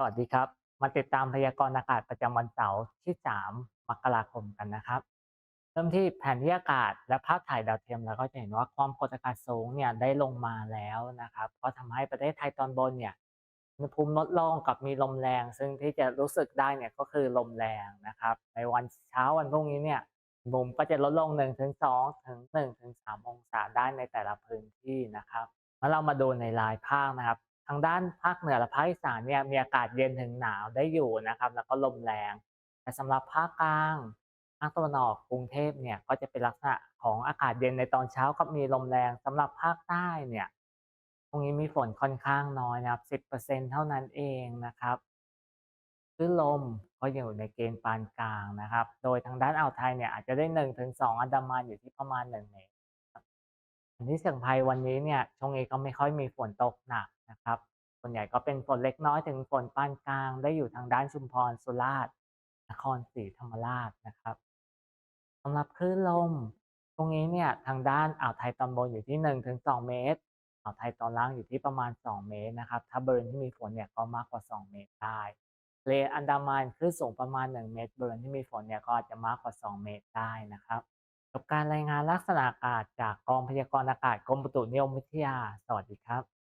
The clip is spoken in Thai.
สวัสดีครับ มาติดตามพยากรณ์อากาศประจำวันเสาร์ที่ 3 มกราคมกันนะครับ เริ่มที่แผนที่อากาศและภาพถ่ายดาวเทียมเราก็จะเห็นว่าความกดอากาศสูงเนี่ยได้ลงมาแล้วนะครับ ก็ทำให้ประเทศไทยตอนบนเนี่ยอุณหภูมิลดลงกับมีลมแรง ซึ่งที่จะรู้สึกได้เนี่ยก็คือลมแรงนะครับ ในวันเช้าวันพรุ่งนี้เนี่ยอุมก็จะลดลง1ถึง2ถึง1ถึง3องศาได้ในแต่ละพื้นที่นะครับแล้วเรามาดูในรายภาคนะครับ ทางด้านภาคเหนือและภาคอีสานเนี่ยมีอากาศเย็นถึงหนาวได้อยู่นะครับ แล้วก็ลมแรง แต่สำหรับภาคกลางภาคตะวันออกกรุงเทพเนี่ยก็จะเป็นลักษณะของอากาศเย็นในตอนเช้ากับมีลมแรงสำหรับภาคใต้เนี่ยตรงนี้มีฝนค่อนข้างน้อยนะครับ 10%เท่านั้นเองนะครับคลื่นลมก็อยู่ในเกณฑ์ปานกลางนะครับ โดยทางด้านอ่าวไทยเนี่ยอาจจะได้ 1-2 อันดามันอยู่ที่ประมาณ 1 เมตร ส่วนที่เสี่ยงภัยวันนี้เนี่ยช่วงนี้ก็ไม่ค่อยมีฝนตกหนักนะครับ ส่วนใหญ่ก็เป็นฝนเล็กน้อยถึงฝนปานกลาง ได้อยู่ทางด้านชุมพรสุราษฎร์นครศรีธรรมราชนะครับสำหรับคลื่นลมตรงนี้เนี่ยทางด้านอ่าวไทยตอนบนอยู่ที่1-2เมตรอ่าวไทยตอนล่างอยู่ที่ประมาณ 2 เมตรนะครับ ถ้าบริเวณที่มีฝนเนี่ยก็มากกว่า 2 เมตรได้เลอันดามันคลื่นสูงประมาณ 1 เมตรบริเวณที่มีฝนเนี่ยก็อาจจะมากกว่า 2 เมตรได้นะครับ กับการรายงานลักษณะอากาศจากกองพยากรณ์อากาศกรมอุตุนิยมวิทยา สวัสดีครับ